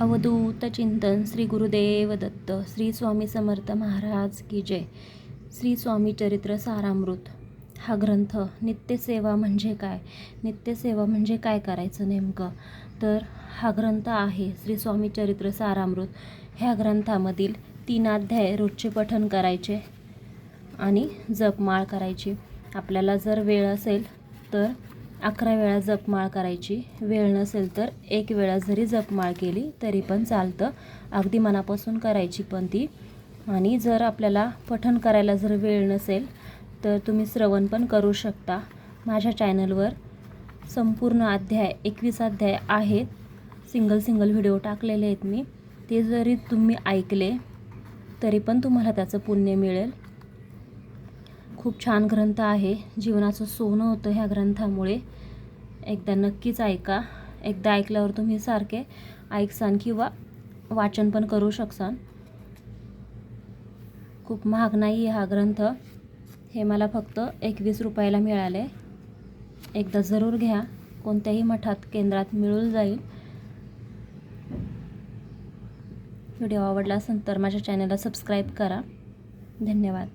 अवधूत चिंतन श्री गुरुदेव दत्त श्री स्वामी समर्थ महाराज की जय. श्री स्वामी चरित्र सारामृत. हा ग्रंथ नित्यसेवा म्हणजे काय? नित्यसेवा म्हणजे काय करायचं नेमकं? तर हा ग्रंथ आहे श्री स्वामी चरित्र सारामृत. ह्या ग्रंथामधील तीन अध्याय रोजचे पठण करायचे आणि जपमाळ करायची. आपल्याला जर वेळ असेल तर अकरा वेळा जपमाळ करायची. वेळ नसेल तर एक वेळा जरी जपमाळ केली तरी पण चालतं. अगदी मनापासून करायची पण ती. आणि जर आपल्याला पठण करायला जर वेळ नसेल तर तुम्ही श्रवण पण करू शकता. माझ्या चॅनलवर संपूर्ण अध्याय एकवीस अध्याय आहेत. सिंगल सिंगल व्हिडिओ टाकलेले आहेत मी. ते जरी तुम्ही ऐकले तरी पण तुम्हाला त्याचं पुण्य मिळेल. खूप छान ग्रंथ आहे. जीवनाचं सोनं होतं ह्या ग्रंथामुळे. एकदा नक्कीच ऐका. एकदा ऐकल्यावर तुम्ही सारखे ऐकसान किंवा वाचन पण करू शकसान. खूप महाग नाही आहे हा ग्रंथ. हे मला फक्त एकवीस रुपयाला मिळाले. एकदा जरूर घ्या. कोणत्याही मठात केंद्रात मिळून जाईल. व्हिडिओ आवडला असेल तर माझ्या चॅनलला सबस्क्राईब करा. धन्यवाद.